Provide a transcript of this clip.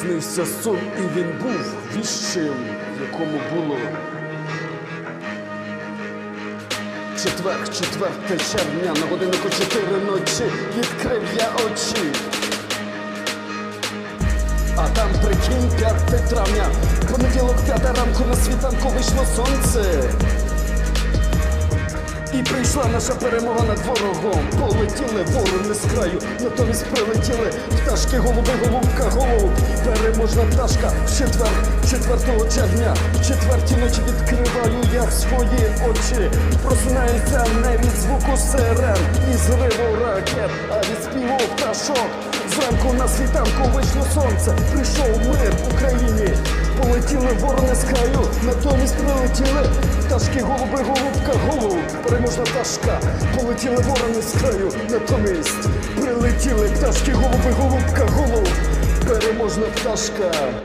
Снився сон, і він був віщим, якому було. Четвер, четверте червня, на годиннику чотири ночі відкрив я очі. А там прикинь, 5 травня, понеділок, п'ята ранку на світанку вийшло сонце. Прийшла наша перемога над ворогом. Полетіли ворони з краю, натомість прилетіли пташки, голуби, голубка, голуб. Переможна пташка в четвер, 4 червня, в четвертій ночі відкриваю я свої очі. Просинається не від звуку сирен і зриву ракет, а від співу пташок. Зранку на світанку вийшло сонце, прийшов мир в Україні. Полетіли ворони з краю, натомість прилетіли пташки, голуби, голубка, голуб, ташка. Полетіли ворони з краю, натомість прилетіли пташки, голуби, голубка, голуб, переможна пташка.